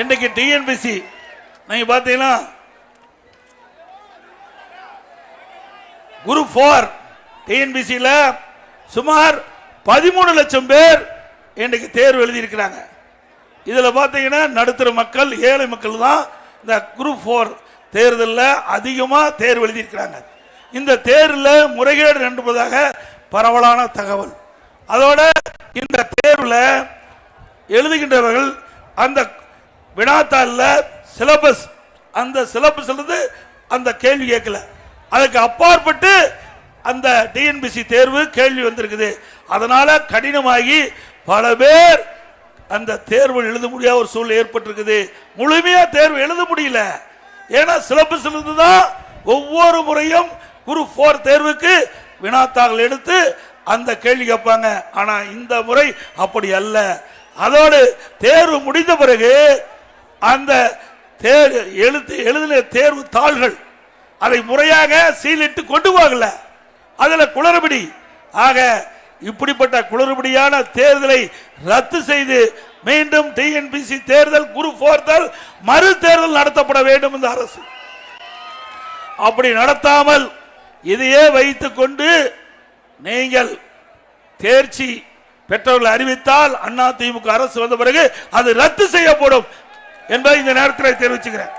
இன்றைக்கு டிஎன்பிசி நீங்க பாத்தீங்கன்னா குரூப் ஃபோர் டிஎன்பிசியில் சுமார் பதிமூணு லட்சம் பேர் இன்றைக்கு தேர்வு எழுதியிருக்கிறாங்க. இதில் பார்த்தீங்கன்னா நடுத்தர மக்கள் ஏழை மக்கள் தான் இந்த குரூப் ஃபோர் தேர்தலில் அதிகமாக தேர்வு எழுதியிருக்கிறாங்க. இந்த தேர்வில் முறைகேடு நடப்பதாக பரவலான தகவல். அதோட இந்த தேர்வில் எழுதுகின்றவர்கள் அந்த வினாத்தாளில் சிலபஸ் அந்த சிலபஸ் இருந்து அந்த கேள்வி கேட்கல. அதுக்கு அப்பாற்பட்டு அந்த டிஎன்பிசி தேர்வு கேள்வி வந்திருக்குது. அதனால கடினமாகி பல பேர் அந்த தேர்வு எழுத முடியாத ஒரு சூழ்நிலை ஏற்பட்டிருக்குது. முழுமையா தேர்வு எழுத முடியல. ஏன்னா சிலபஸ் இருந்து தான் ஒவ்வொரு முறையும் குரூப் ஃபோர் தேர்வுக்கு வினாத்தாள் எடுத்து அந்த கேள்வி கேட்பாங்க. ஆனா இந்த முறை அப்படி அல்ல. அதோடு தேர்வு முடிந்த பிறகு அந்த தேர் எழுத்து எழுதின தேர்வு தாள்கள் அதை முறையாக சீலிட்டு கொண்டு போகல. அதில் குளறுபடி. ஆக இப்படிப்பட்ட குளறுபடியான தேர்தலை ரத்து செய்து மீண்டும் டிஎன்பிசி தேர்தல் குரூப் போர்தல் மறு தேர்தல் நடத்தப்பட வேண்டும் இந்த அரசு. அப்படி நடத்தாமல் இதையே வைத்துக் கொண்டு நீங்கள் தேர்ச்சி பெற்றவர்கள் அறிவித்தால் அண்ணா அரசு வந்த பிறகு அது ரத்து செய்யப்படும். என்பதை இந்த நேரத்தில் தெரிவிச்சுக்கிறேன்.